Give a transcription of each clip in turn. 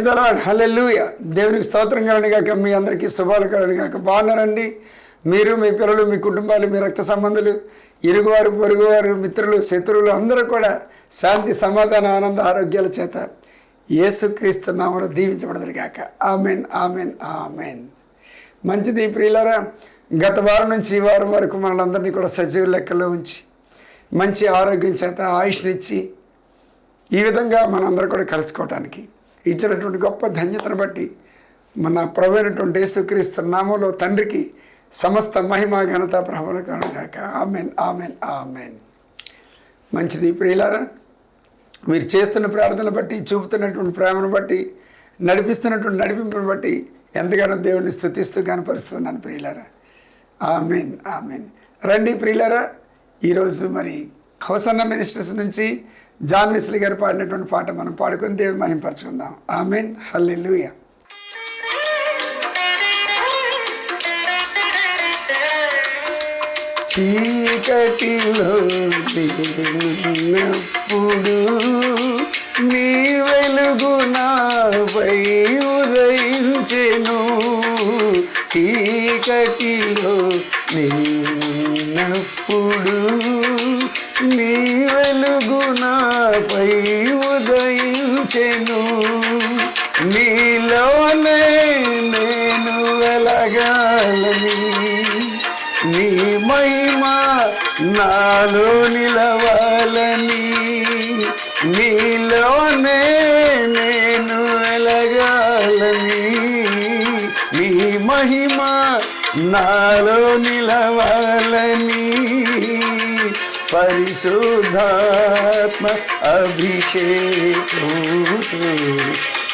Praise the Lord హల్లెలూయ. దేవునికి స్తోత్రం కాక మీ అందరికీ శుభాలు కాక బాగున్నారండి? మీరు మీ పిల్లలు మీ కుటుంబాలు మీ రక్త సంబంధులు ఇరుగువారు పొరుగువారు మిత్రులు శత్రువులు అందరూ కూడా శాంతి సమాధాన ఆనంద ఆరోగ్యాల చేత యేసుక్రీస్తు నామను దీవించబడదురు కాక ఆమెన్ ఆమెన్ ఆమెన్. మంచిది ప్రియులారా. గత వారం నుంచి ఈ వారం వరకు మనందరినీ కూడా సజీవ లెక్కలో ఉంచి మంచి ఆరోగ్యం చేత ఆయుష్నిచ్చి ఈ విధంగా మనందరూ కూడా కలుసుకోవటానికి ఇచ్చినటువంటి గొప్ప ధన్యతను బట్టి మన ప్రభు అయినటువంటి యేసుక్రీస్తు నామంలో తండ్రికి సమస్త మహిమ ఘనత ప్రభలు కనుగాక ఆమెన్ ఆమెన్ ఆమెన్. మంచిది ప్రియులారా మీరు చేస్తున్న ప్రార్థనలు బట్టి చూపుతున్నటువంటి ప్రేమను బట్టి నడిపిస్తున్నటువంటి నడిపింపును బట్టి ఎంతగానో దేవుడిని స్థుతిస్తూ కనపరుస్తున్నాను ప్రియులారా. Amen amen. రండి ప్రియులారా ఈరోజు మరి హోసన్న మినిస్టర్స్ నుంచి జాన్ మిస్లీ గారు పాడినటువంటి పాట మనం పాడుకొని దేవుని మహింపరచుకుందాం. ఆమెన్. హల్లెలూయ. చీకటిలో నేనున్నప్పుడు నీ వెలుగు నాపై ఉదయించెను. చీకటిలో నేనున్నప్పుడు నీ వెలుగు నా ఉదయించెను నీలోనే నేను వెలగాలని నీ మహిమ నాలో నిలవాలని. నీలోనే నేను వెలగాలని నీ మహిమ నాలో నిలవాలని. పరిశుద్ధాత్మ అభిషేకంతో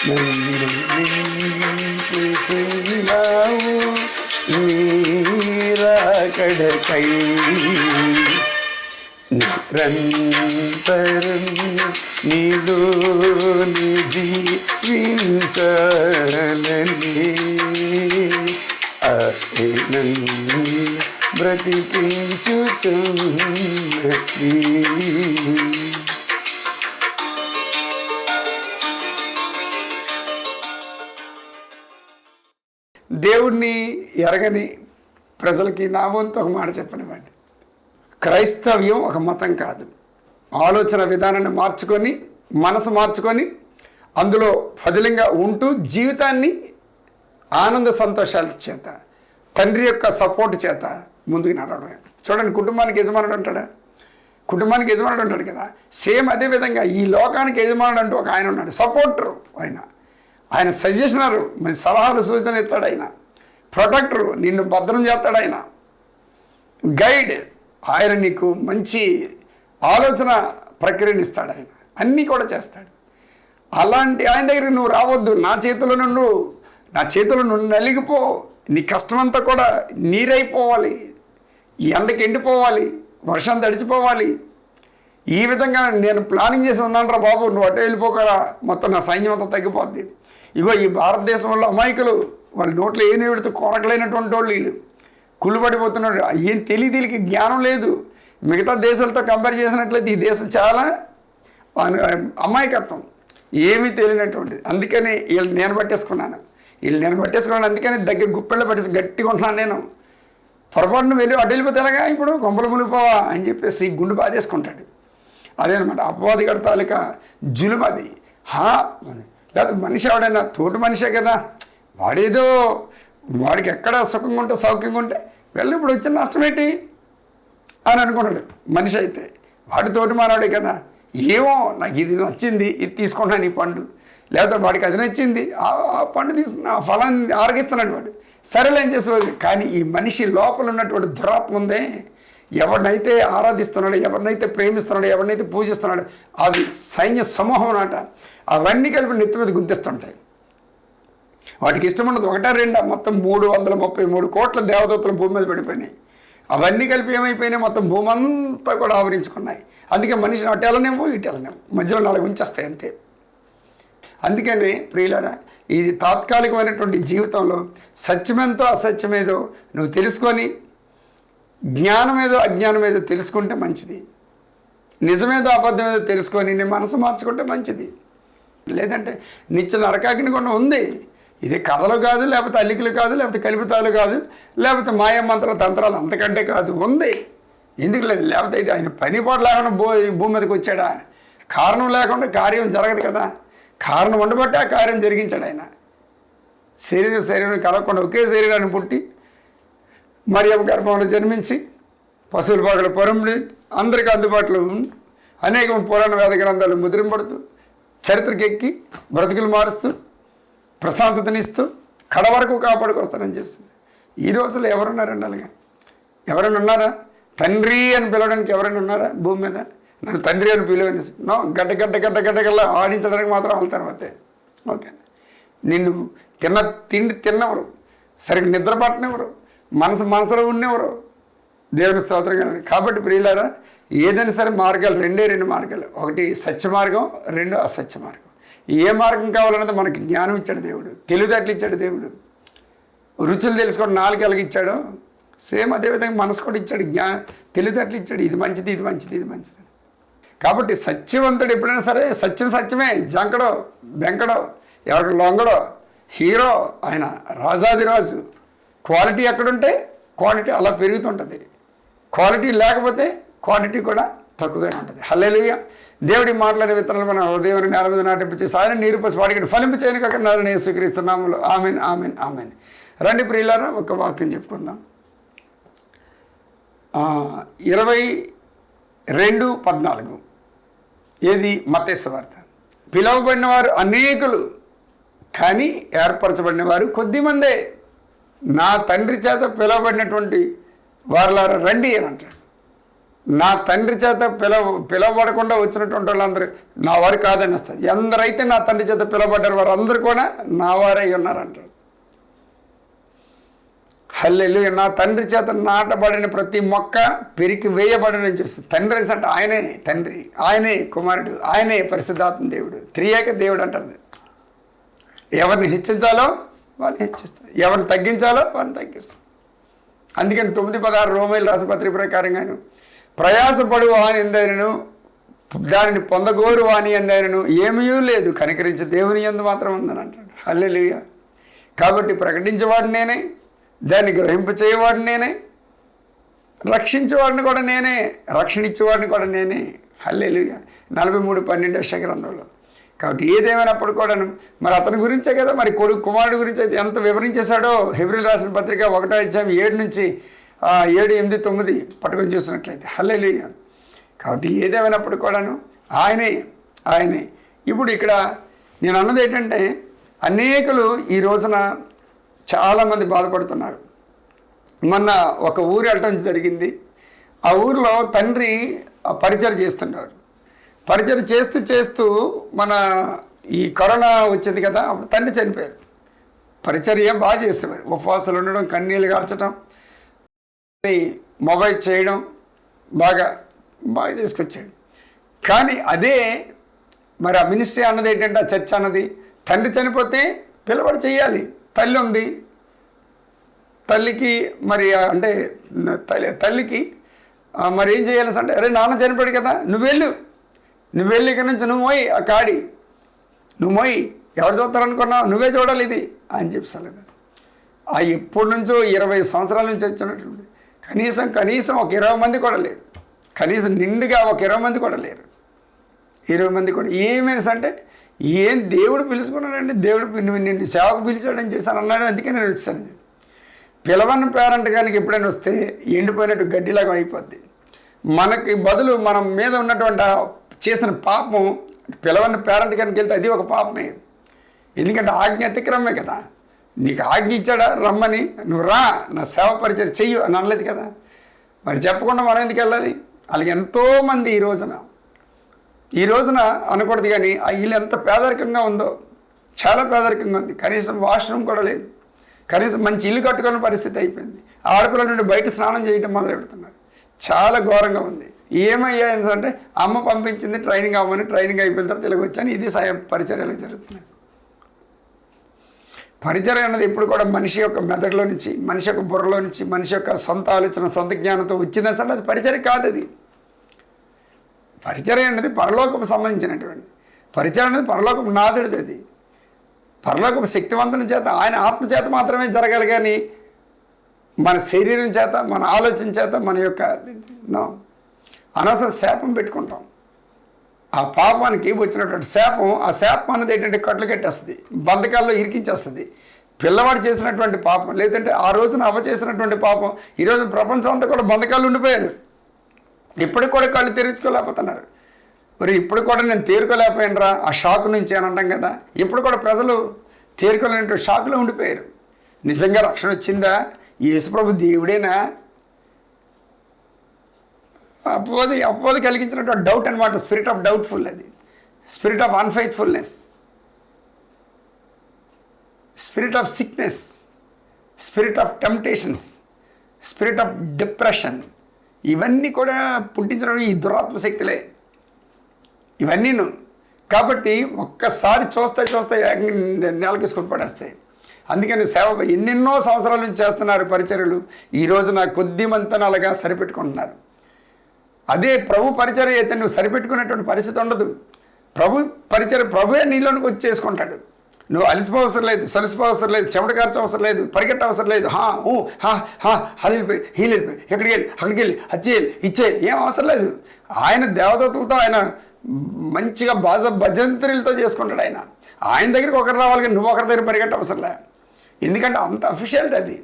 నన్ను నింపుతున్నావు నీరాకడకై నిరంతరం నీలో జీవించాలని ఆశనం బ్రతికించుచున్నది దేవుణ్ణి ఎరగని ప్రజలకి నా వంతు ఒక మాట చెప్పనివ్వండి. క్రైస్తవ్యం ఒక మతం కాదు. ఆలోచన విధానాన్ని మార్చుకొని మనసు మార్చుకొని అందులో ఫదిలంగా ఉంటూ జీవితాన్ని ఆనంద సంతోషాల చేత తండ్రి యొక్క సపోర్ట్ చేత ముందుకు నడవడమే. చూడండి కుటుంబానికి యజమానుడు అంటాడా? కుటుంబానికి యజమానుడు ఉంటాడు కదా. సేమ్ అదే విధంగా ఈ లోకానికి యజమానుడు అంటూ ఒక ఆయన ఉన్నాడు. సపోర్టరు ఆయన. ఆయన సజెషనరు మన సలహాలు సూచన ఇస్తాడు ఆయన. ప్రొటెక్టరు. నిన్ను భద్రం చేస్తాడు ఆయన. గైడ్. ఆయన నీకు మంచి ఆలోచన ప్రక్రియను ఇస్తాడు ఆయన. అన్నీ కూడా చేస్తాడు. అలాంటి ఆయన దగ్గరికి నువ్వు రావద్దు. నా చేతిలో నుండు నా చేతిలో నుండి నలిగిపో. నీ కష్టమంతా కూడా నీరైపోవాలి. ఎండకి ఎండిపోవాలి వర్షం తడిచిపోవాలి. ఈ విధంగా నేను ప్లానింగ్ చేసి ఉన్నానరా బాబు నువ్వు అటు వెళ్ళిపోకరా మొత్తం నా సైన్యం అంతా తగ్గిపోద్ది. ఇగో ఈ భారతదేశంలో అమాయకులు వాళ్ళ నోట్లో ఏం పెడితే కొరకలేనటువంటి వాళ్ళు వీళ్ళు. కుళ్ళుపడిపోతున్నాడు ఏం తెలియ తెలియకి జ్ఞానం లేదు. మిగతా దేశాలతో కంపేర్ చేసినట్లయితే ఈ దేశం చాలా అమాయకత్వం. ఏమీ తెలియనటువంటిది. అందుకని వీళ్ళు నేను పట్టేసుకున్నాను. వీళ్ళు నేను పట్టేసుకున్నాను. అందుకని దగ్గర గుప్పెళ్ళ పట్టేసి గట్టిగా ఉంటున్నాను నేను. పొరపాటున వెళ్ళి అటు వెళ్ళిపోతే ఎలాగా? ఇప్పుడు కొంపలు మునిగిపోవా అని చెప్పేసి గుండు బాధేసుకుంటాడు. అదేనమాట అపవాదిగడ తాలూకా జులుమది హా లేకపోతే మనిషి ఎవడైనా తోటి మనిషే కదా వాడేదో వాడికి ఎక్కడ సుఖంగా ఉంటే సౌఖ్యంగా ఉంటే వెళ్ళి ఇప్పుడు వచ్చిన నష్టం ఏంటి? అని అనుకున్నాడు. మనిషి అయితే వాడి తోటి మానవాడే కదా ఏమో నాకు ఇది నచ్చింది ఇది తీసుకుంటాను ఈ పండు. లేకపోతే వాడికి అది నచ్చింది ఆ ఆ పండు తీసుకున్న ఆ ఫలాన్ని ఆరగిస్తున్నాడు వాడు. సరేలేం ఏం చేసేవాడు కానీ ఈ మనిషి లోపల ఉన్నటువంటి దురాత్మ ఉందే. ఎవరినైతే ఆరాధిస్తున్నాడో ఎవరినైతే ప్రేమిస్తున్నాడో ఎవరినైతే పూజిస్తున్నాడో అది సైన్య సమూహం అన్నమాట. అవన్నీ కలిపి నెత్తి మీద గుర్తిస్తుంటాయి వాటికి ఇష్టం ఉండదు. ఒకటా రెండా మొత్తం మూడు వందల ముప్పై మూడు కోట్ల దేవదూతలు భూమి మీద పడిపోయినాయి. అవన్నీ కలిపి ఏమైపోయినాయి? మొత్తం భూమి అంతా కూడా ఆవరించుకున్నాయి. అందుకే మనిషిని అటు వెళ్ళనేమో ఇటు వెళ్ళనేమో మధ్యలో నాలుగు ఉంచేస్తాయి అంతే. అందుకని ప్రియులరా ఇది తాత్కాలికమైనటువంటి జీవితంలో సత్యమెంతో అసత్యమేదో నువ్వు తెలుసుకొని జ్ఞానమేదో అజ్ఞానమేదో తెలుసుకుంటే మంచిది. నిజమేదో అబద్ధమేదో తెలుసుకొని నీ మనసు మార్చుకుంటే మంచిది. లేదంటే నిత్య నరకాగ్ని కూడా ఉంది. ఇది కథలు కాదు లేకపోతే అల్లికలు కాదు లేకపోతే కల్పితాలు కాదు లేకపోతే మాయమంత్ర తంత్రాలు అంతకంటే కాదు ఉంది. ఎందుకు లేదు? లేకపోతే ఆయన పని పాటు లేకుండా భూ భూమి మీదకి వచ్చాడా? కారణం లేకుండా కార్యం జరగదు కదా. కారణం ఉండబట్టి ఆ కార్యం జరిగించాడు ఆయన. శరీరం శరీరం కలగకుండా ఒకే శరీరాన్ని పుట్టి మరియమ్మ గర్భంలో జన్మించి పశువుల పాకల పొరండి అందరికీ అందుబాటులో ఉండి అనేక పురాణ వేద గ్రంథాలు ముద్రింపడుతూ చరిత్రకెక్కి బ్రతుకులు మారుస్తూ ప్రశాంతతనిస్తూ కడ వరకు కాపాడుకొస్తానని చేస్తుంది. ఈ రోజుల్లో ఎవరున్నారండి అలాగా? ఎవరైనా ఉన్నారా? తండ్రి అని పిలవడానికి ఎవరైనా ఉన్నారా? భూమి మీద? నన్ను తండ్రి అని పిలువని గడ్డ గడ్డ గడ్డ గడ్డ ఆడించడానికి మాత్రం వాళ్ళ తర్వాతే ఓకే. నిన్ను తిన్న తిండి తిన్నవరు. సరిగ్గా నిద్ర పట్టనివ్వరు. మనసు మనసులో ఉన్నెవరు. దేవుని స్తోత్రం కానీ కాబట్టి ప్రియులారా ఏదైనా సరే మార్గాలు రెండే రెండు మార్గాలు. ఒకటి సత్య మార్గం రెండు అసత్య మార్గం. ఏ మార్గం కావాలన్నది మనకి జ్ఞానం ఇచ్చాడు దేవుడు. తెలివితేటలు ఇచ్చాడు దేవుడు. రుచులు తెలుసుకోవడం నాలుగు ఎలాగ సేమ్ అదేవిధంగా మనసు కూడా ఇచ్చాడు. జ్ఞా తెలివితేటలు ఇచ్చాడు. ఇది మంచిది ఇది మంచిది ఇది మంచిది. కాబట్టి సత్యవంతుడు ఎప్పుడైనా సరే సత్యం సత్యమే. జంకడో బెంకడో ఎవరికి లొంగడో హీరో ఆయన రాజాదిరాజు. క్వాలిటీ ఎక్కడుంటే క్వాలిటీ అలా పెరుగుతుంటుంది. క్వాలిటీ లేకపోతే క్వాంటిటీ కూడా తక్కువగానే ఉంటుంది. హల్లెలూయ. దేవుడి మాట్లాడే విత్తనాలు మన హృదయం నేల మీద నాటింపించి సాయం నీరు పసి వాడికి ఫలింపు చేయని కాక నేను స్వీకరిస్తున్నాములు ఆమెన్ ఆమెన్ ఆమెన్. రండి ప్రియులారా ఒక వాక్యం చెప్పుకుందాం. ఇరవై రెండు పద్నాలుగు. ఏది? మతేశ్వార్త పిలువబడిన వారు అనేకులు కానీ ఏర్పరచబడిన వారు కొద్దిమందే. నా తండ్రి చేత పిలువబడినటువంటి వారిలో రండి అని అంటాడు. నా తండ్రి చేత పిలవ పిలవబడకుండా వచ్చినటువంటి వాళ్ళందరూ నా వారు కాదని వస్తారు ఎందరైతే నా తండ్రి చేత పిలవబడ్డారు వారు అందరూ కూడా నా వారై ఉన్నారంటారు హల్లెలు నా తండ్రి చేత నాటబడిన ప్రతి మొక్క పెరికి వేయబడినని చెప్పి తండ్రి అంటే ఆయనే తండ్రి ఆయనే కుమారుడు ఆయనే పరిశుద్ధాత్మ దేవుడు త్రియేక దేవుడు అంటారు. ఎవరిని హెచ్చించాలో వాళ్ళని హెచ్చిస్తారు. ఎవరిని తగ్గించాలో వాళ్ళని తగ్గిస్తారు. అందుకని తొమ్మిది పదహారు రోమైలు రాసపత్రి ప్రకారంగాను ప్రయాసపడు వాని ఎందైనను దానిని పొందగోరు వాని ఎందైనను ఏమీ లేదు. కనికరించే దేవుని ఎందు మాత్రం ఉందని అంటాడు. హల్లెలూయ. కాబట్టి ప్రకటించేవాడు నేనే దాన్ని గ్రహింప చేయవాడు నేనే. రక్షించేవాడిని కూడా నేనే. రక్షణ ఇచ్చేవాడిని కూడా నేనే. హల్లేలు నలభై మూడు పన్నెండు గ్రంథంలో. కాబట్టి ఏదేమైనప్పుడు కూడాను మరి అతని గురించే కదా మరి కొడుకు కుమారుడు గురించి అయితే ఎంత వివరించేశాడో హెబ్రిల్ రాసిన పత్రిక ఒకటో ఇచ్చాము ఏడు నుంచి ఏడు ఎనిమిది తొమ్మిది పట్టుకొని చూసినట్లయితే. హల్లేలు కాబట్టి ఏదేమైనప్పుడు కూడాను ఆయనే ఆయనే. ఇప్పుడు ఇక్కడ నేను అన్నది ఏంటంటే అనేకులు ఈ రోజున చాలామంది బాధపడుతున్నారు. మొన్న ఒక ఊరు వెళ్ళటం జరిగింది. ఆ ఊరిలో తండ్రి ఆ పరిచయం చేస్తున్నారు పరిచయం చేస్తూ చేస్తూ మన ఈ కరోనా వచ్చింది కదా అప్పుడు తండ్రి చనిపోయారు. పరిచర్య బాగా చేసేవారు. ఉపవాసాలు ఉండడం కన్నీళ్ళు కాల్చడం మొబైల్ చేయడం బాగా బాగా చేసుకొచ్చాడు. కానీ అదే మరి ఆ మినిస్ట్రీ అన్నది ఏంటంటే ఆ చర్చ అన్నది తండ్రి చనిపోతే పిల్లవాడు చేయాలి. తల్లి ఉంది. తల్లికి మరి అంటే తల్లి తల్లికి మరి ఏం చేయాలి అంటే అరే నాన్న చనిపోయాడు కదా నువ్వు వెళ్ళు నువ్వు వెళ్ళి ఇక్కడి నుంచి నువ్వు మోయి ఆ కాడి. నువ్వు మోయి ఎవరు చూస్తారనుకున్నావు? నువ్వే చూడాలి ఇది. అని చెప్పలేదు ఆ ఎప్పటి నుంచో ఇరవై సంవత్సరాల నుంచి వచ్చినటువంటి కనీసం కనీసం ఒక ఇరవై మంది కూడా లేరు. కనీసం నిండుగా ఒక ఇరవై మంది కూడా లేరు. ఇరవై మంది కూడా. ఏమేసి అంటే ఏం దేవుడు పిలుచుకున్నాడండి? దేవుడు నిన్ను సేవకు పిలిచాడని చెప్పాను అన్నాడు. అందుకే నేను వచ్చాను. పిలవని పేరెంట్ కనుక ఎప్పుడైనా వస్తే ఎండిపోయినట్టు గడ్డిలాగా అయిపోద్ది. మనకి బదులు మనం మీద ఉన్నటువంటి చేసిన పాపం పిలవని పేరెంట్ కనుక వెళ్తే అది ఒక పాపమే. ఎందుకంటే ఆజ్ఞ అతిక్రమే కదా. నీకు ఆజ్ఞ ఇచ్చాడా? రమ్మని. నువ్వు రా నా సేవ పరిచయం చెయ్యు అని అనలేదు కదా. మరి చెప్పకుండా మనం ఎందుకు వెళ్ళాలి? వాళ్ళకి ఎంతోమంది ఈ రోజున ఈ రోజున అనకూడదు కానీ ఆ ఇల్లు ఎంత పేదరికంగా ఉందో చాలా పేదరికంగా ఉంది. కనీసం వాష్రూమ్ కూడా లేదు. కనీసం మంచి ఇల్లు కట్టుకునే పరిస్థితి అయిపోయింది. ఆడపిల్ల నుండి బయట స్నానం చేయడం మొదలు పెడుతున్నారు చాలా ఘోరంగా ఉంది. ఏమయ్యా అంటే అమ్మ పంపించింది ట్రైనింగ్ అవ్వని ట్రైనింగ్ అయిపోయిన తర్వాత ఇలాగ వచ్చాను. ఇది సాయం పరిచర్యలు జరుగుతున్నాయి. పరిచయం అన్నది ఎప్పుడు కూడా మనిషి యొక్క మెదడులో నుంచి మనిషి యొక్క బుర్రలో నుంచి మనిషి యొక్క సొంత ఆలోచన సొంత జ్ఞానంతో వచ్చిందని సరే అది పరిచయం కాదు అది పరిచయం అనేది పరలోకపు సంబంధించినటువంటి. పరిచయం అనేది పరలోకపు నాదుడిది అది. పరలోకపు శక్తివంతుని చేత ఆయన ఆత్మ చేత మాత్రమే జరగాలి కానీ మన శరీరం చేత మన ఆలోచన చేత మన యొక్క అనవసరం శాపం పెట్టుకుంటాం. ఆ పాపానికి వచ్చినటువంటి శాపం ఆ శాపం అనేది ఏంటంటే కట్లు కట్టేస్తుంది బంధకాల్లో ఇరికించేస్తుంది. పిల్లవాడు చేసినటువంటి పాపం లేదంటే ఆ రోజున అవ చేసినటువంటి పాపం ఈరోజు ప్రపంచం అంతా కూడా బంధకాలు ఉండిపోయారు. ఇప్పటికి కూడా కళ్ళు తెరుచుకోలేకపోతున్నారు. మరి ఇప్పుడు కూడా నేను తేరుకోలేకపోయినరా? ఆ షాక్ నుంచి అని అంటాం కదా. ఇప్పుడు కూడా ప్రజలు తేరుకోలేని షాక్లో ఉండిపోయారు. నిజంగా రక్షణ వచ్చిందా? యేసుప్రభు దేవుడేనా? అపోది అపోది కలిగించినటువంటి డౌట్ అనమాట స్పిరిట్ ఆఫ్ డౌట్ఫుల్ అది. Spirit of unfaithfulness spirit of sickness. Spirit of temptations. Spirit of depression. ఇవన్నీ కూడా పుట్టించడం ఈ దురాత్మ శక్తులే. ఇవన్నీను. కాబట్టి ఒక్కసారి చూస్తే చూస్తే నేలకేసుకొని పడేస్తాయి. అందుకని సేవ ఎన్నెన్నో సంవత్సరాల నుంచి చేస్తున్నారు పరిచర్యలు. ఈ రోజున కొద్ది మంతనాలుగా సరిపెట్టుకుంటున్నారు. అదే ప్రభు పరిచర్య అయితే నువ్వు సరిపెట్టుకునేటువంటి పరిస్థితి ఉండదు. ప్రభు పరిచయం ప్రభువే నీలోనికి వచ్చి చేసుకుంటాడు. నువ్వు అలసిపో అవసరం లేదు సలిసిపో అవసరం లేదు చెమటకార్చ అవసరం లేదు పరిగెట్ట అవసరం లేదు. హా ఊ హా హా హలిపోయి హీలిపోయి ఎక్కడికి వెళ్ళి అక్కడికి వెళ్ళి హచ్చేయాలి ఇచ్చేయాలి ఏం అవసరం లేదు. ఆయన దేవదూతలతో ఆయన మంచిగా బాజ భజంత్రులతో చేసుకుంటాడు ఆయన. ఆయన దగ్గరికి ఒకరు రావాలి కానీ నువ్వు ఒకరి దగ్గర పరిగెట్ట అవసరం లే. ఎందుకంటే అంత అఫిషియాలిటీ అది.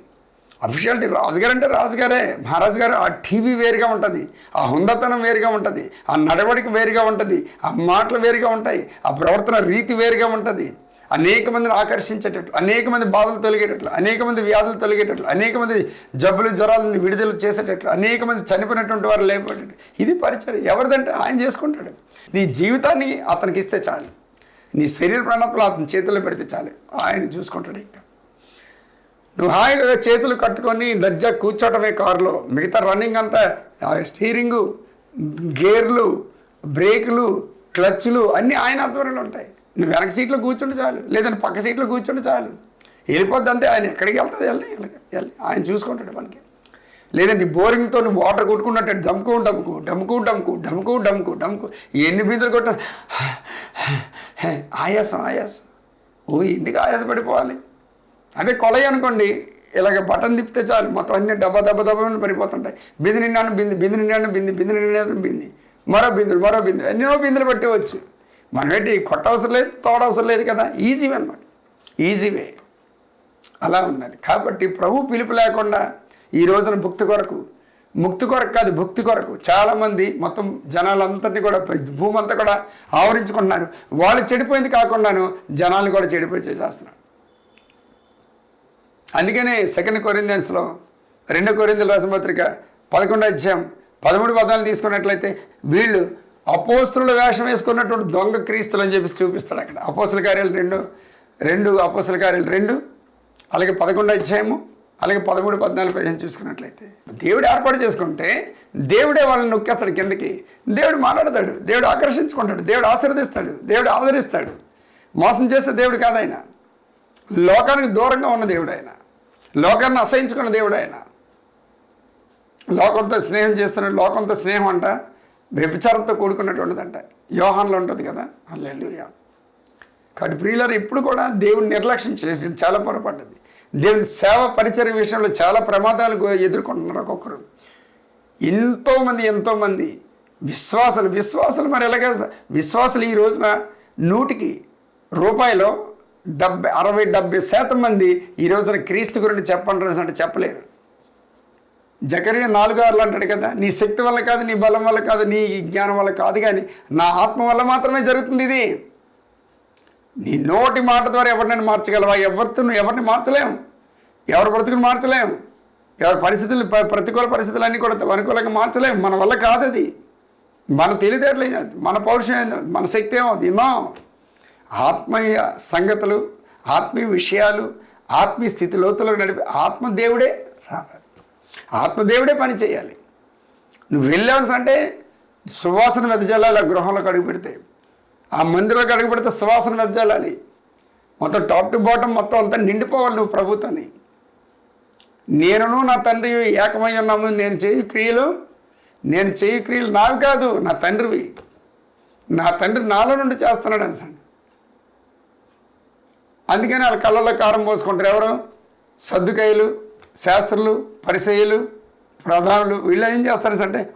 అఫిషియాలిటీ రాజుగారు అంటే రాజుగారే. మహారాజు గారు ఆ టీవీ వేరుగా ఉంటుంది ఆ హుందతనం వేరుగా ఉంటుంది ఆ నడవడిక వేరుగా ఉంటుంది ఆ మాటలు వేరుగా ఉంటాయి ఆ ప్రవర్తన రీతి వేరుగా ఉంటుంది. అనేక మందిని ఆకర్షించేటట్లు అనేక మంది బాధలు తొలగేటట్లు అనేక మంది వ్యాధులు తొలగేటట్లు అనేక మంది జబ్బులు జ్వరాలను విడుదల చేసేటట్లు అనేక మంది చనిపోయినటువంటి వారు లేకపోయేటట్లు. ఇది పరిచయం. ఎవరిదంటే ఆయన చేసుకుంటాడు. నీ జీవితాన్ని అతనికి ఇస్తే చాలు. నీ శరీర ప్రణాళికలు అతని చేతుల్లో పెడితే చాలు. ఆయన చూసుకుంటాడు ఇంకా. నువ్వు హాయిగా చేతులు కట్టుకొని దర్జా కూర్చోటమే కారులో. మిగతా రన్నింగ్ అంతా ఆ స్టీరింగు గేర్లు బ్రేకులు క్లచ్లు అన్నీ ఆయన ఆధ్వర్యంలో ఉంటాయి. నువ్వు వెనక సీట్లో కూర్చుంటే చాలు లేదంటే పక్క సీట్లో కూర్చుంటే చాలు. వెళ్ళిపోద్ది అంతే ఆయన ఎక్కడికి వెళ్తుంది వెళ్ళి వెళ్ళి ఆయన చూసుకుంటాడు మనకి లేదంటే బోరింగ్తో నువ్వు వాటర్ కొట్టుకున్నట్టు డమ్కు డమ్కు డమ్కు డమ్కు డమ్కు డమ్కు డమ్కు ఎన్ని బిందులు కొట్ట ఆయాసం ఆయాసం. ఓ ఎందుకు ఆయాస పడిపోవాలి అదే కొలయి అనుకోండి ఇలాగ బటన్ తిప్పితే చాలు మొత్తం అన్ని డబ్బా దెబ్బ దెబ్బ పడిపోతుంటాయి. బింది నిండాను బింది బింది నిండాను బింది బింది నిండాను బింది మరో బిందులు మరో బిందు ఎన్నో బిందులు పెట్టవచ్చు. మనమేంటి ఏంటి కొట్ట అవసరం లేదు తోడ అవసరం లేదు కదా. ఈజీ అనమాట ఈజీవే అలా ఉండాలి. కాబట్టి ప్రభు పిలుపు లేకుండా ఈ రోజున భుక్తి కొరకు ముక్తి కొరకు కాదు భుక్తి కొరకు చాలామంది మొత్తం జనాలందరినీ కూడా భూమి అంతా కూడా ఆవరించుకుంటున్నారు. వాళ్ళు చెడిపోయింది కాకుండాను జనాలు కూడా చెడిపోయి చేస్తున్నారు అందుకనే సెకండ్ కొరిందియన్స్లో రెండో కొరిందుల రాసపత్రిక పదకొండు అధ్యాయం పదమూడు పదాలు తీసుకున్నట్లయితే వీళ్ళు అపోస్తుల వేషం వేసుకున్నటువంటి దొంగ క్రీస్తులు అని చెప్పి చూపిస్తాడు అక్కడ. అపోస్తుల కార్యాలు రెండు రెండు అపోస్తుల కార్యాలు రెండు అలాగే పదకొండు అధ్యాయము అలాగే పదమూడు పద్నాలుగు పదిహేను చూసుకున్నట్లయితే. దేవుడు ఏర్పాటు చేసుకుంటే దేవుడే వాళ్ళని నొక్కేస్తాడు కిందకి. దేవుడు మాట్లాడతాడు దేవుడు ఆకర్షించుకుంటాడు దేవుడు ఆశీర్దిస్తాడు దేవుడు ఆదరిస్తాడు. మోసం చేసే దేవుడు కాదైనా. లోకానికి దూరంగా ఉన్న దేవుడు ఆయన. లోకాన్ని అసహించుకున్న దేవుడు ఆయన. లోకంతో స్నేహం చేస్తున్నాడు లోకంతో స్నేహం అంట. వ్యభిచారంతో కూడుకున్నటువంటిదంట. యోహాన్లో ఉంటుంది కదా? అల్లెలుయా కాబట్టి ప్రియులారు ఇప్పుడు కూడా దేవుని నిర్లక్ష్యం చేసి చాలా పొరపడ్డది. దేవుని సేవ పరిచయ విషయంలో చాలా ప్రమాదాలు ఎదుర్కొంటున్నారు ఒక్కొక్కరు. ఎంతోమంది ఎంతోమంది విశ్వాసాలు విశ్వాసాలు మరి ఎలాగ విశ్వాసాలు ఈ రోజున నూటికి రూపాయలు డెబ్బై అరవై డెబ్బై శాతం మంది ఈ రోజున క్రీస్తు గురించి చెప్పండి అంటే చెప్పలేరు. జకరియా నాలుగు ఆరులు అంటాడు కదా నీ శక్తి వల్ల కాదు నీ బలం వల్ల కాదు నీ జ్ఞానం వల్ల కాదు కానీ నా ఆత్మ వల్ల మాత్రమే జరుగుతుంది ఇది. నీ నోటి మాట ద్వారా ఎవరినైనా మార్చగలవా? ఎవరితో నువ్వు ఎవరిని మార్చలేము? ఎవరి బ్రతుకుని మార్చలేము? ఎవరి పరిస్థితులు ప్రతికూల ప్రతికూల పరిస్థితులన్నీ కూడా అనుకూలంగా మార్చలేము? మన వల్ల కాదు అది. మన తెలివితేటలు మన పౌరుషం ఏందో మన శక్తి ఏమో ఎన్నో ఆత్మీయ సంగతులు ఆత్మీయ విషయాలు ఆత్మీయ స్థితిలోతులకు నడిపి ఆత్మదేవుడే రావాలి. ఆత్మదేవుడే పని చేయాలి. నువ్వు వెళ్ళావు అంటే సువాసన వెదజల్లాలి ఆ గృహంలోకి అడుగు పెడితే ఆ మందిరంలోకి అడుగు పెడితే సువాసన వెదజల్లాలి మొత్తం టాప్ టు బాటమ్ మొత్తం అంతా నిండిపోవాలి నువ్వు ప్రభుత్వాన్ని. నేనును నా తండ్రి ఏకమై ఉన్నాము నేను చేయు క్రియలు నేను చేయు క్రియలు నావి కాదు నా తండ్రివి. నా తండ్రి నాలో నుండి చేస్తున్నాడు అనేసండి అందుకని వాళ్ళ కళ్ళల్లో కారం పోసుకుంటారు ఎవరు? సర్దుకాయలు శాస్త్రులు పరిచయులు ప్రధానులు వీళ్ళు ఏం చేస్తారు అంటే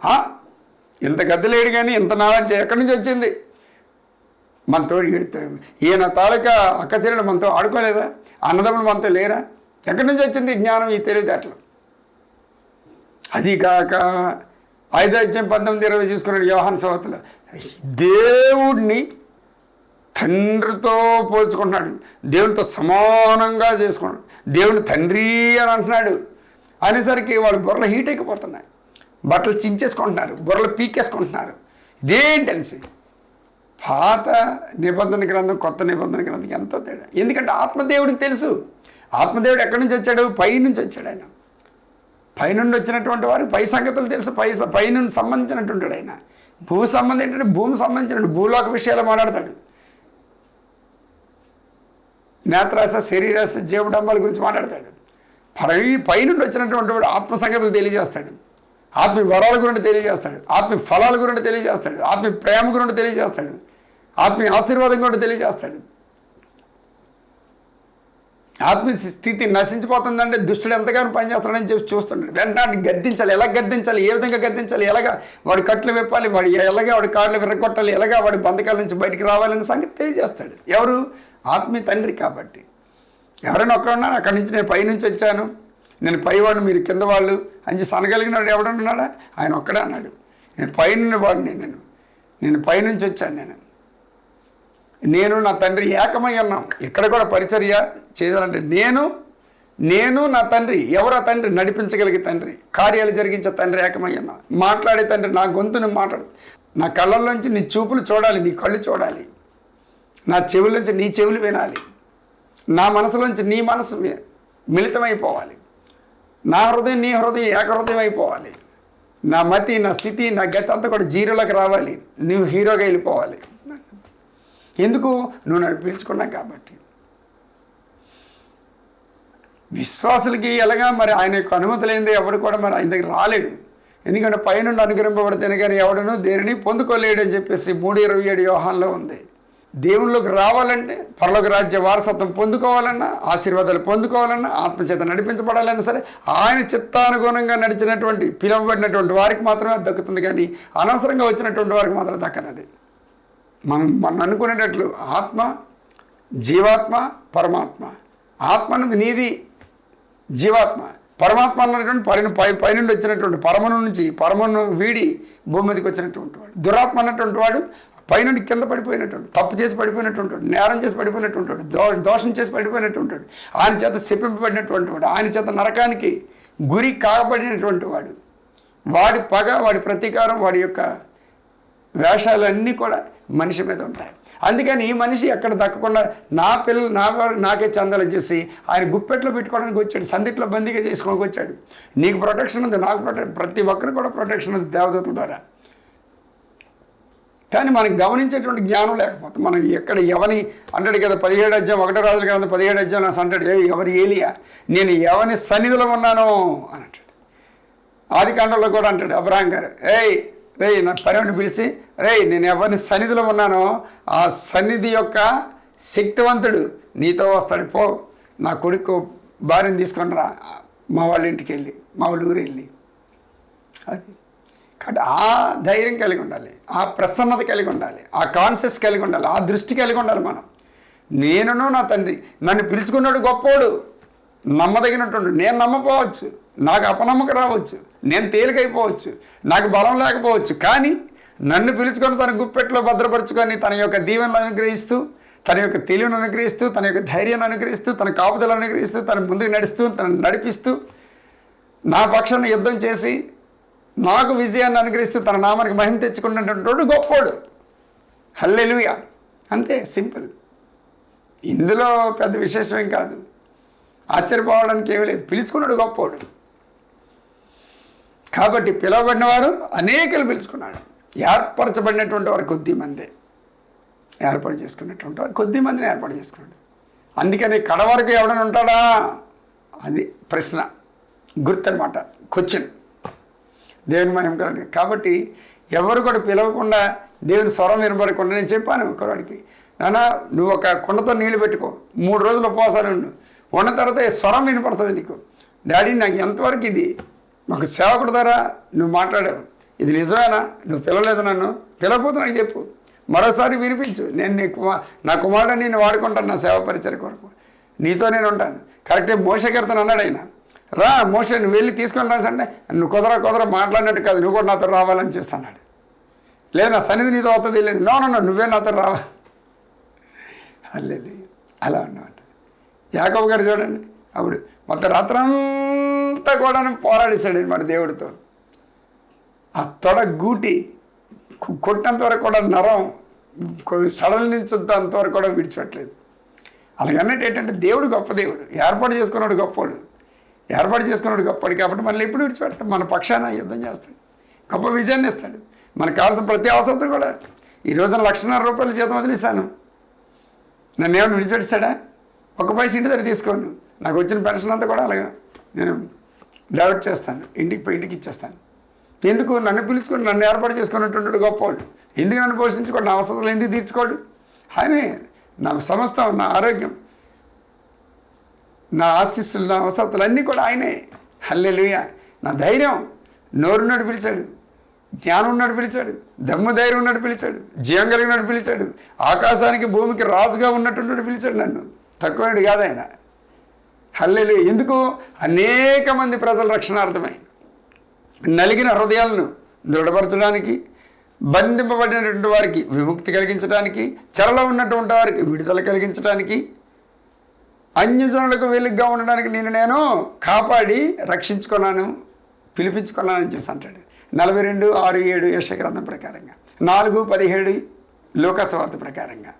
ఇంత గద్దెలేడు కానీ ఇంత నాలెడ్జ్ ఎక్కడి నుంచి వచ్చింది? మనతో ఈయన తాలూకా అక్క మనతో ఆడుకోలేదా? అన్నదమ్ములు మనతో లేరా? ఎక్కడి నుంచి వచ్చింది జ్ఞానం ఈ తెలివితేటలు? అది కాక ఐదో అధ్యాయం పంతొమ్మిది ఇరవై చూసుకున్నాడు యోహాన్ సవతలు దేవుడిని తండ్రితో పోల్చుకుంటున్నాడు. దేవునితో సమానంగా చేసుకున్నాడు. దేవుని తండ్రి అని అంటున్నాడు. అనేసరికి వాళ్ళు బుర్రలు హీట్ అయిపోతున్నాయి. బట్టలు చించేసుకుంటున్నారు. బుర్రలు పీకేసుకుంటున్నారు. ఇదేంటి అనేసి పాత నిబంధన గ్రంథం కొత్త నిబంధన గ్రంథం ఎంతో తేడా. ఎందుకంటే ఆత్మదేవుడికి తెలుసు. ఆత్మదేవుడు ఎక్కడి నుంచి వచ్చాడు? పై నుంచి వచ్చాడు ఆయన. పైనుండి వచ్చినటువంటి వారు పై సంగతులు తెలుసు. పై పైనుండి సంబంధించినటువంటి ఆయన. భూ సంబంధం ఏంటంటే భూమి సంబంధించిన భూలోక విషయాలు మాట్లాడతాడు. నేత్రాస శరీరాస జీవడంబాల గురించి మాట్లాడతాడు. పై పైనుండి వచ్చినటువంటి వాడు ఆత్మ సంగతులు తెలియజేస్తాడు. ఆత్మ వరాల గురించి తెలియజేస్తాడు. ఆత్మ ఫలాల గురించి తెలియజేస్తాడు. ఆత్మ ప్రేమ గురించి తెలియజేస్తాడు. ఆత్మీయ ఆశీర్వాదం గురించి తెలియజేస్తాడు. ఆత్మ స్థితి నశించిపోతుందంటే దుష్టుడు ఎంతగానో పనిచేస్తాడని చెప్పి చూస్తున్నాడు వెంటనే గద్దించాలి. ఎలా గద్దించాలి? ఏ విధంగా గద్దించాలి? ఎలాగా వాడి కట్లు విప్పాలి? వాడి ఎలాగా వాడి కాళ్ళు విరగొట్టాలి? ఎలాగా వాడి బంధకాల నుంచి బయటికి రావాలనే సంగతి తెలియజేస్తాడు. ఎవరు? ఆత్మీయ తండ్రి కాబట్టి. ఎవరైనా ఒకరున్నారు అక్కడి నుంచి నేను పైనుంచి వచ్చాను. నేను పైవాడు మీరు కింద వాళ్ళు. అని సనగలిగిన వాడు ఎవడన్నాడా ఆయన ఒక్కడే అన్నాడు. నేను పైన వాడిని నేను. నేను పైనుంచి వచ్చాను నేను. నేను నా తండ్రి ఏకమై ఉన్నాం. ఇక్కడ కూడా పరిచర్య చేయాలంటే నేను నేను నా తండ్రి. ఎవరా తండ్రి? నడిపించగలిగే తండ్రి. కార్యాలు జరిగించే తండ్రి ఏకమై ఉన్నా. మాట్లాడే తండ్రి నా గొంతుని మాట్లాడు. నా కళ్ళల్లోంచి నీ చూపులు చూడాలి నీ కళ్ళు చూడాలి. నా చెవిలోంచి నీ చెవులు వినాలి. నా మనసులోంచి నీ మనసు మిళితమైపోవాలి. నా హృదయం నీ హృదయం ఏకహృదయం అయిపోవాలి నా మతి నా స్థితి నా గతి అంతా కూడా జీరోలోకి రావాలి. నువ్వు హీరోగా వెళ్ళిపోవాలి. ఎందుకు? నువ్వు నన్ను పిలుచుకున్నావు కాబట్టి. విశ్వాసులకి ఎలాగా మరి ఆయన యొక్క అనుమతి లేనిదే ఎవరు కూడా మరి ఆయన దగ్గర రాలేడు. ఎందుకంటే పైనుండి అనుగ్రహింపబడితేనే కానీ ఎవడను దేనిని పొందుకోలేడు అని చెప్పేసి మూడు ఇరవై ఏడు వ్యూహాల్లో ఉంది. దేవుళ్ళకి రావాలంటే పరలోక రాజ్య వారసత్వం పొందుకోవాలన్నా ఆశీర్వాదాలు పొందుకోవాలన్నా ఆత్మచేత నడిపించబడాలన్నా సరే ఆయన చిత్తానుగుణంగా నడిచినటువంటి పిలువబడినటువంటి వారికి మాత్రమే అది దక్కుతుంది కానీ అనవసరంగా వచ్చినటువంటి వారికి మాత్రం దక్కనది మనం మనం అనుకునేటట్లు ఆత్మ జీవాత్మ పరమాత్మ. ఆత్మ అన్నది నీది జీవాత్మ. పరమాత్మ అన్నటువంటి పైన పై పైనుండి వచ్చినటువంటి పరమను నుంచి పరమను వీడి భూమి మీదకి వచ్చినటువంటి వాడు. దురాత్మ అన్నటువంటి వాడు పైనుండి కింద పడిపోయినట్టు తప్పు చేసి పడిపోయినట్టు వాడు నేరం చేసి పడిపోయినట్టు దో దోషం చేసి పడిపోయినట్టు ఆయన చేత శపింపబడినటువంటి వాడు ఆయన చేత నరకానికి గురి కాగబడినటువంటి వాడు. వాడి పగ వాడి ప్రతీకారం వాడి యొక్క వేషాలన్నీ కూడా మనిషి మీద ఉంటాయి. అందుకని ఈ మనిషి ఎక్కడ దక్కకుండా నా పిల్లలు నా నాకే చందాలు చేసి ఆయన గుప్పెట్లో పెట్టుకోవడానికి వచ్చాడు సందిట్లో బందీగా చేసుకోవడానికి వచ్చాడు. నీకు ప్రొటెక్షన్ ఉంది నాకు ప్రొటెక్షన్ ప్రతి ఒక్కరికి కూడా ప్రొటెక్షన్ ఉంది దేవదత్తుల ద్వారా. కానీ మనం గమనించేటువంటి జ్ఞానం లేకపోతే మనం ఎక్కడ ఎవని అంటాడు కదా పదిహేడు అధ్యాయం ఒకటో రోజుల కదా పదిహేడు అధ్యాయం నా అంటాడు "ఏ, ఎవరు ఏలియా? నేను ఎవని సన్నిధిలో ఉన్నాను? అని అంటాడు. ఆది కాండంలో కూడా అంటాడు అబ్రాహం గారు ఏయ్ రేయ్ నా పనిని పిలిచి రేయ్ నేను ఎవరిని సన్నిధిలో ఉన్నానో ఆ సన్నిధి యొక్క శక్తివంతుడు నీతో వస్తాడు పో. నా కొడుకు భార్యను తీసుకొని రా మా వాళ్ళ ఇంటికి వెళ్ళి మా వాళ్ళ ఊరు వెళ్ళి. అది. కాబట్టి ఆ ధైర్యం కలిగి ఉండాలి ఆ ప్రసన్నత కలిగి ఉండాలి ఆ కాన్షియస్ కలిగి ఉండాలి ఆ దృష్టి కలిగి ఉండాలి మనం. నేనును నా తండ్రి నన్ను పిలుచుకున్నాడు గొప్పోడు నమ్మదగినటువంటి నేను నమ్మపోవచ్చు నాకు అపనమ్మక రావచ్చు నేను తేలికైపోవచ్చు నాకు బలం లేకపోవచ్చు. కానీ నన్ను పిలుచుకొని తన గుప్పెట్లో భద్రపరుచుకొని తన యొక్క దీవెనలు అనుగ్రహిస్తూ తన యొక్క తెలివిని అనుగ్రహిస్తూ తన యొక్క ధైర్యాన్ని అనుగ్రహిస్తూ తన కాపుదలను అనుగ్రహిస్తూ తన ముందుకు నడుస్తూ తనను నడిపిస్తూ నా పక్షాన్ని యుద్ధం చేసి నాకు విజయాన్ని అనుగ్రహిస్తూ తన నామానికి మహిమ తెచ్చుకున్నటువంటి గొప్పోడు. హల్లెలూయా. అంతే సింపుల్. ఇందులో పెద్ద విశేషం ఏం కాదు. ఆశ్చర్యపోవడానికి ఏమీ లేదు. పిలుచుకున్నాడు గొప్పోడు. కాబట్టి పిలువబడిన వారు అనేకలు పిలుచుకున్నాడు. ఏర్పరచబడినటువంటి వారు కొద్ది మందే. ఏర్పాటు చేసుకున్నటువంటి వారు కొద్ది మందిని ఏర్పాటు చేసుకున్నాడు. అందుకని కడ వరకు ఎవడని ఉంటాడా? అది ప్రశ్న. గుర్తనమాట క్వశ్చన్. దేవుని మహిమ కలండి కాబట్టి ఎవరు కూడా పిలవకుండా దేవుని స్వరం వినబడకుండా నేను చెప్పాను కుర్రాడికి నాన్న నువ్వు ఒక కుండతో నీళ్ళు పెట్టుకో. మూడు రోజులు ఉపవాసాలు ఉండు. ఉన్న తర్వాత స్వరం వినపడుతుంది నీకు. డాడీ నాకు ఎంతవరకు ఇది? మాకు సేవకుడు ద్వారా నువ్వు మాట్లాడావు. ఇది నిజమేనా? నువ్వు పిలవలేదు నన్ను. పిలవకపోతే నాకు చెప్పు. మరోసారి వినిపించు. నేను నీ కుమార్ నా కుమారుడు నేను వాడుకుంటాను నా సేవ పరిచయం కొరకు. నీతో నేను ఉంటాను. కరెక్టే మోసకర్తను అన్నాడు ఆయన. రా మోషన్ నువ్వు వెళ్ళి తీసుకొని రా అంటే నువ్వు కుదర కుదర మాట్లాడినట్టు కాదు నువ్వు కూడా నాతో రావాలని చూస్తున్నాడు లేదు నా సన్నిధి నీతో అవుతుంది లేదు. నో నో నువ్వే నాతో రావా. అల్లెలు అలా ఉన్నామంట యాకబ్ గారు చూడండి అప్పుడు మొత్తం రాత్రంతా కూడా పోరాడిస్తాడు అనమాట దేవుడితో. ఆ తొడ గూటి కు- కొట్టినంత వరకు కూడా నరం కొ- నుంచి అంతవరకు కూడా విడిచిపెట్టలేదు. అలాగన్నట్టు ఏంటంటే దేవుడు గొప్ప దేవుడు. ఏర్పాటు చేసుకున్నాడు గొప్పోడు ఏర్పాటు చేసుకున్నాడు గొప్పడు కాబట్టి మళ్ళీ ఎప్పుడు విడిచిపెట్టాడు. మన పక్షాన యుద్ధం చేస్తాడు. గొప్ప విజయాన్ని ఇస్తాడు. మనకు కావాల్సిన ప్రతి అవసరం కూడా ఈ రోజున లక్షన్నర రూపాయలు జీతం వదిలేశాను. నన్ను ఏమైనా విడిచిపెట్టాడా ఒక పైస ఇంటి దగ్గర తీసుకోను. నాకు వచ్చిన పెన్షన్ అంతా కూడా అలాగా నేను డైవర్ట్ చేస్తాను. ఇంటికి ఇంటికి ఇచ్చేస్తాను. ఎందుకు? నన్ను పిలుచుకొని నన్ను ఏర్పాటు చేసుకున్నటువంటి గొప్పవాడు ఎందుకు నన్ను పోషించుకోడు? నా అవసరాలు ఎందుకు తీర్చుకోడు? అని నా సమస్త నా ఆరోగ్యం నా ఆశీస్సులు నా అవసరతలు అన్నీ కూడా ఆయనే. హల్లెలుయ. నా ధైర్యం. నోరున్నాడు పిలిచాడు. జ్ఞానం ఉన్నాడు పిలిచాడు. దమ్ము ధైర్యం ఉన్నాడు పిలిచాడు. జీవం కలిగినాడు పిలిచాడు. ఆకాశానికి భూమికి రాజుగా ఉన్నట్టున్నాడు పిలిచాడు నన్ను. తక్కువనాడు కాదు ఆయన. హల్లెలు ఎందుకు? అనేక మంది ప్రజల రక్షణార్థమై. నలిగిన హృదయాలను దృఢపరచడానికి బంధింపబడినటువంటి వారికి విముక్తి కలిగించడానికి చెరలో ఉన్నటువంటి వారికి విడుదల కలిగించడానికి అన్యజనులకు వెలుగుగా ఉండడానికి నేను నేను కాపాడి రక్షించుకున్నాను పిలిపించుకున్నానని చూసి అంటాడు. నలభై రెండు ఆరు ఏడు యశగ్రంథం ప్రకారంగా. నాలుగు పదిహేడు లోకసవార్త ప్రకారంగా.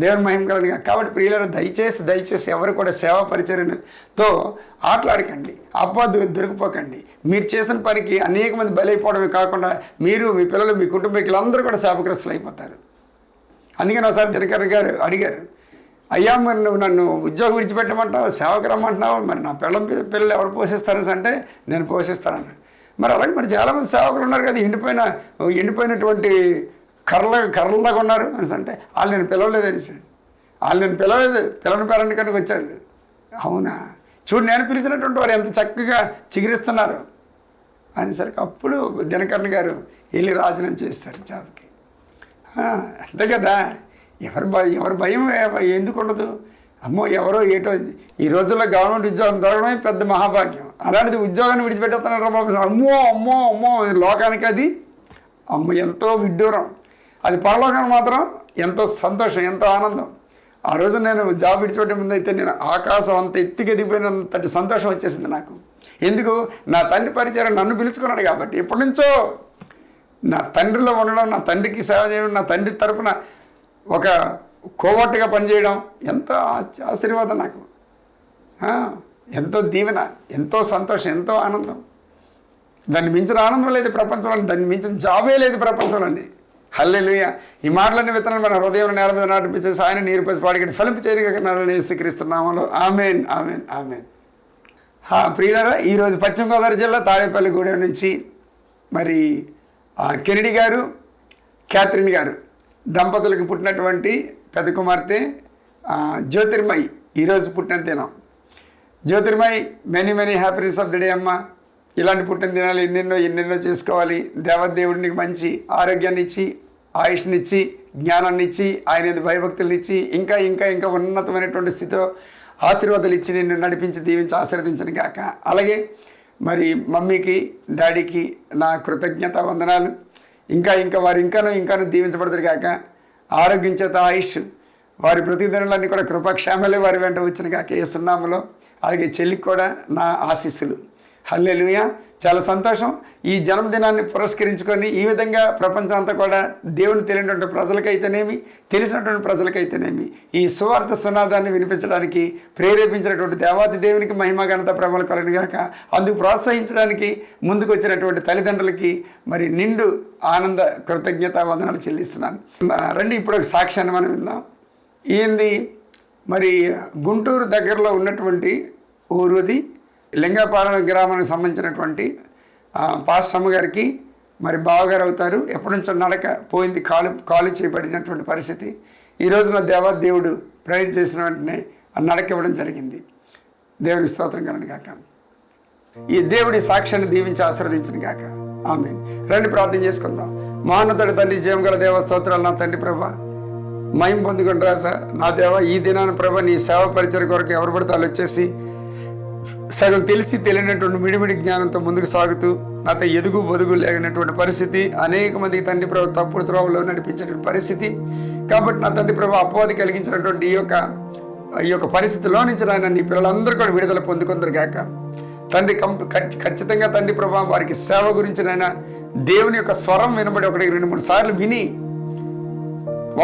దేవుని మహిమ కాబట్టి ప్రియులను దయచేసి దయచేసి ఎవరు కూడా సేవా పరిచర్యతో ఆటలాడకండి. అబ్బాదు దొరికిపోకండి. మీరు చేసిన పనికి అనేక మంది బలైపోవడమే కాకుండా మీరు మీ పిల్లలు మీ కుటుంబీకులు అందరూ కూడా శాపగ్రస్తులు అయిపోతారు అందుకని ఒకసారి దినకర్ గారు అడిగారు అయ్యా మరి నువ్వు నన్ను ఉద్యోగం విడిచిపెట్టమంటావు సేవకు రమ్మంటున్నావు? మరి నా పిల్లల పిల్లలు ఎవరు పోషిస్తారని అంటే నేను పోషిస్తానని. మరి అలాగే మరి చాలామంది సేవకులు ఉన్నారు కదా ఎండిపోయిన ఎండిపోయినటువంటి కర్రల కర్రలాగా ఉన్నారు అని అంటే వాళ్ళు నేను పిలవలేదు అనేసాడు వాళ్ళు నేను పిలవలేదు పిల్లని పేరండి కనుక వచ్చాడు అవునా? చూడు నేను పిలిచినటువంటి వారు ఎంత చక్కగా చిగురిస్తున్నారు. అనేసరికి అప్పుడు దినకర్ణ గారు వెళ్ళి రాజీనామా చేస్తారు జాబ్కి. అంతే కదా? ఎవరి భయం ఎవరి భయం ఎందుకు ఉండదు? అమ్మో ఎవరో ఏటో ఈ రోజుల్లో గవర్నమెంట్ ఉద్యోగం దొరకడమే పెద్ద మహాభాగ్యం. అలాంటిది ఉద్యోగాన్ని విడిచిపెట్టేస్తున్నారు బాబు. అమ్మో అమ్మో అమ్మో లోకానికి అది. అమ్మ ఎంతో విడ్డూరం. అది పరలోకానికి మాత్రం ఎంతో సంతోషం ఎంతో ఆనందం. ఆ రోజు నేను జాబ్ విడిచిపెట్టే ముందు అయితే నేను ఆకాశం అంత ఎత్తికి ఎదిగిపోయినంతటి సంతోషం వచ్చేసింది నాకు. ఎందుకు? నా తండ్రి పరిచయం నన్ను పిలుచుకున్నాడు కాబట్టి ఎప్పటి నుంచో నా తండ్రిలో ఉండడం నా తండ్రికి సేవ చేయడం నా తండ్రి తరపున ఒక కోవట్టుగా పనిచేయడం ఎంతో ఆశీర్వాదం నాకు. ఎంతో దీవెన ఎంతో సంతోషం ఎంతో ఆనందం. దాన్ని మించిన ఆనందం లేదు ప్రపంచంలో దాన్ని మించిన జాబే లేదు ప్రపంచంలోని. హల్లెలుయ. ఈ మాటలన్నీ విత్తనాలు మన హృదయం నేల మీద నాటిపించే ఆయన నీరు పసి పాడికి ఫలింపు చేయడానికి నెలని స్వీకరిస్తున్నామలో ఆమెన్ ఆమెన్ ఆమెన్. హా, ప్రియులరా ఈరోజు పశ్చిమ గోదావరి జిల్లా తాడేపల్లిగూడెం నుంచి మరి ఆ, కెనడి గారు క్యాథరిన్ గారు దంపతులకు పుట్టినటువంటి పెద్ద కుమార్తె జ్యోతిర్మయి. ఈరోజు పుట్టిన దినం. Jyothirmai many many happiness of the day అమ్మ. ఇలాంటి పుట్టిన దినాలు ఎన్నెన్నో ఎన్నెన్నో చేసుకోవాలి. దేవదేవుడికి మంచి ఆరోగ్యాన్ని ఇచ్చి ఆయుష్నిచ్చి జ్ఞానాన్ని ఇచ్చి ఆయన భయభక్తులను ఇచ్చి ఇంకా ఇంకా ఇంకా ఉన్నతమైనటువంటి స్థితిలో ఆశీర్వాదాలు ఇచ్చి నిన్ను నడిపించి దీవించి ఆశీర్వదించను కాక అలాగే మరి మమ్మీకి డాడీకి నా కృతజ్ఞత వందనాలు. ఇంకా ఇంకా వారు ఇంకాను ఇంకాను దీవించబడతారు కాక ఆరోగ్యం చేత ఆయుష్. వారి ప్రతిదినాలన్నీ కూడా కృపక్షేమలే వారి వెంట వచ్చిన కాక ఏ సున్నాములో అలాగే చెల్లికి కూడా నా ఆశీస్సులు. హల్లెలుయా. చాలా సంతోషం. ఈ జన్మదినాన్ని పురస్కరించుకొని ఈ విధంగా ప్రపంచం అంతా కూడా దేవుని తెలియనటువంటి ప్రజలకైతేనేమి తెలిసినటువంటి ప్రజలకైతేనేమి ఈ సువార్త సునాదాన్ని వినిపించడానికి ప్రేరేపించినటువంటి దేవాది దేవునికి మహిమ ఘనత ప్రభలు కలగాక అందుకు ప్రోత్సహించడానికి ముందుకు వచ్చినటువంటి తల్లిదండ్రులకి మరి నిండు ఆనంద కృతజ్ఞత వందనాలు చెల్లిస్తున్నాను. రండి ఇప్పుడు ఒక సాక్ష్యాన్ని మనం విందాం. ఏంది? మరి గుంటూరు దగ్గరలో ఉన్నటువంటి ఊరుది లింగపాలెం గ్రామానికి సంబంధించినటువంటి ఆ, పాస్టమ్మ గారికి మరి బావగారు అవుతారు. ఎప్పటి నుంచో నడక పోయింది కాలు కాలు చేయబడినటువంటి పరిస్థితి. ఈ రోజున దేవా దేవుడు చేసిన వెంటనే నడక ఇవ్వడం జరిగింది. దేవుని స్తోత్రం కలను గాక. ఈ దేవుడి సాక్ష్యాన్ని దీవించి ఆశీర్వదించిన గాక. ఆమె రండి ప్రార్థన చేసుకుందాం. మహాన్నతుడి తండ్రి జీవం గల దేవ స్తోత్రాలు నా తండ్రి ప్రభా. మయం పొందుకొని రాసా నా దేవ ఈ దినాన ప్రభ నీ సేవ పరిచయ కొరకు ఎవరు పడితే వాళ్ళు వచ్చేసి సగం తెలిసి తెలియనటువంటి మిడిమిడి జ్ఞానంతో ముందుకు సాగుతూ నాతో ఎదుగు బొదుగు లేనటువంటి పరిస్థితి అనేక మందికి తండ్రి ప్రభు తప్పుడు త్రోవలో నడిపించినటువంటి పరిస్థితి. కాబట్టి నా తండ్రి ప్రభు అపవాది కలిగించినటువంటి ఈ యొక్క ఈ యొక్క పరిస్థితిలో నుంచి నాయన నీ పిల్లలందరూ కూడా విడుదల పొందుకుందరు గాక. తండ్రి కంప ఖచ్చితంగా తండ్రి ప్రభా వారికి సేవ గురించి నాయన దేవుని యొక్క స్వరం వినబడి ఒకటి రెండు మూడు సార్లు విని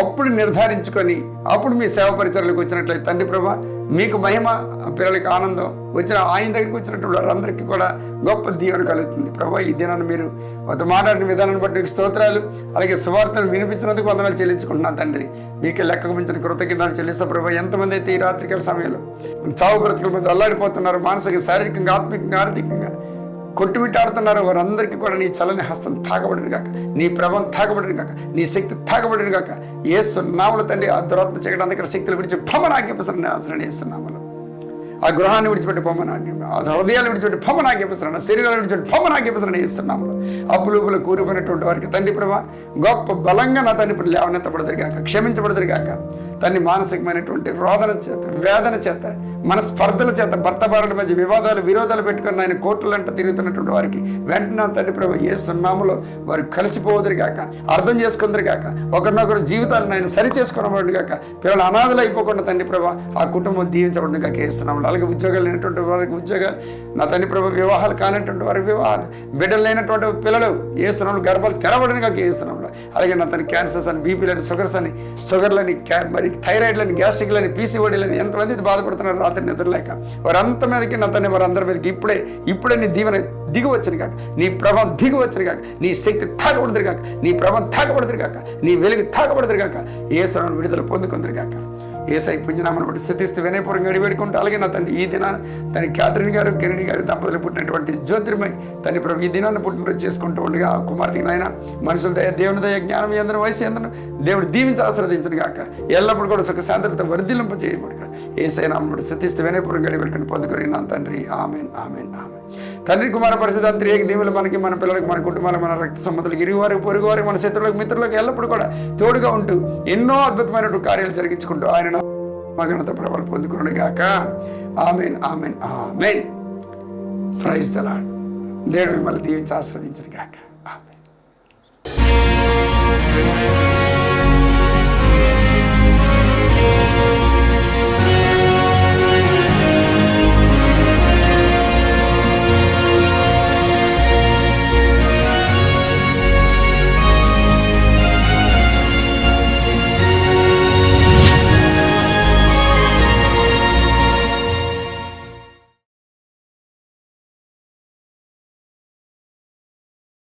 అప్పుడు నిర్ధారించుకొని అప్పుడు మీ సేవ పరిచయలకు వచ్చినట్లయితే తండ్రి ప్రభా మీకు మహిమ పిల్లలకి ఆనందం వచ్చిన ఆయన దగ్గరికి వచ్చినటువంటి వారందరికీ కూడా గొప్ప దీవెన కలుగుతుంది. ప్రభా ఈ దినాన్ని మీరు కొంత మాట్లాడిన విధానాన్ని బట్టి మీకు స్తోత్రాలు అలాగే సువార్తను వినిపించినందుకు వందనాలు చెల్లించుకుంటున్నాను తండ్రి. మీకు లెక్కకు మించిన కృతజ్ఞతలు చెల్లిస్తా ప్రభా. ఎంతమంది అయితే ఈ రాత్రికాల సమయంలో చావు బ్రతుకుల మధ్య అల్లాడిపోతున్నారు మానసిక శారీరకంగా ఆత్మికంగా ఆర్థికంగా కొట్టుమిట్టాడుతున్నారు. వారందరికీ కూడా నీ చలని హస్తం తాకబడిన గాక. నీ ప్రభం తాకబడిన గాక. నీ శక్తి తాకబడిన గాక. ఏ సున్నాములు తండ్రి ఆ దురాత్మ చేయడానికి శక్తులు విడిచి భమన ఆజ్ఞాపిస్తున్నాను ఆచరణ చేస్తున్నాములు ఆ గృహాన్ని విడిచిపెట్టి పొమ్మని ఆజ్ఞాప ఆ హృదయాలు విడిచిపెట్టి పొమ్మని ఆజ్ఞాపిస్తున్నాను శరీరాలు విడిచిపెట్టి పొమ్మని ఆజ్ఞాపిస్తున్నాను చేస్తున్నాము అప్పులుపులు కూరిపోయినటువంటి వారికి తండ్రి ప్రభా గొప్ప బలంగా నా తండ్రి ఇప్పుడు లేవనెత్తబడదు గాక క్షమించబడదు గాక. తన్ని మానసికమైనటువంటి రోదన చేత వేదన చేత మన స్పర్ధల చేత భర్త భార్యల మధ్య వివాదాలు విరోధాలు పెట్టుకుని ఆయన కోర్టులంట తిరుగుతున్నటువంటి వారికి వెంటనే తండ్రి ప్రభు ఏ సున్నాములో వారు కలిసిపోవదురు కాక అర్థం చేసుకుందరు కాక ఒకరినొకరు జీవితాలను ఆయన సరి చేసుకోవడం కాక పిల్లలు అనాథలు అయిపోకుండా తండ్రి ప్రభా ఆ కుటుంబం దీవించబడిన గాక వేస్తున్నాము అలాగే ఉద్యోగాలు లేనటువంటి వారికి ఉద్యోగాలు నా తండ్రి ప్రభు వివాహాలు కానటువంటి వారికి వివాహాలు బిడ్డలు లేనటువంటి పిల్లలు వేస్తున్నాము గర్భాలు తెరవడిన గాక వేస్తున్నాము అలాగే నా తన క్యాన్సర్స్ అని బీపీలని షుగర్స్ అని షుగర్లని క్యా మరి థైరాయిడ్లని గ్యాస్ట్రిక్లని పీసీఓడీలని ఎంతమంది బాధపడుతున్నారు రాత్రి నిద్రలేక? వారంత మీదకి నా తన వారందరి మీదకి ఇప్పుడే ఇప్పుడే నీ దీవెన దిగువచ్చును కాక నీ ప్రభావం దిగువచ్చును కాక నీ శక్తి తాకబడదురు కాక నీ ప్రభావం తాకబడదురు కాక నీ వెలుగు తాకబడదురు కాక ఏ శ్రమను విడుదల పొందుకుందరు కాక ఏసై పుణ్యనామను బట్టి స్థితిస్తూ వినయపూర్వకంగా అడిపెట్టుకుంటూ అలాగే నా తండ్రి ఈ దినాన్ని తన క్యాథరిన్ గారు కిరణి గారు దంపతులు పుట్టినటువంటి జ్యోతిర్మయ్ తన ప్రభు ఈ దినాన్ని పుట్టినరోజు చేసుకుంటూ ఉండగా కుమార్తెకి నాయన మనుషుల దయ దేవుని దయ జ్ఞానం ఎందరూ వయసు ఎందరూ దేవుడు దీవించి ఆశ్రదించను కాక ఎల్లప్పుడు కూడా సుఖ శాంతత వర్ధిల్లింప చేయబడి ఏసై నామను బట్టి స్థితిస్తూ వినయపూర్వకంగా అడిపెట్టుకుని పొందుకొని నా తండ్రి. Amen amen amen. తండ్రి కుమార పరిస్థితి అంతా ఏక మనకి మన పిల్లలకి మన కుటుంబాలకు మన రక్త సంబంధాలకు ఇరుగువారికి పొరుగువారికి మన శత్రులకు మిత్రులకు ఎల్లప్పుడు కూడా తోడుగా ఉంటూ ఎన్నో అద్భుతమైన కార్యాలు జరిగించుకుంటూ ఆయన మగనత ప్రభావం పొందుకున్నాడు గాక. Amen amen amen. ప్రైజ్ తలా దేవుడు మిమ్మల్ని దీవించి ఆశ్రదించను గాక. ఆమెన్.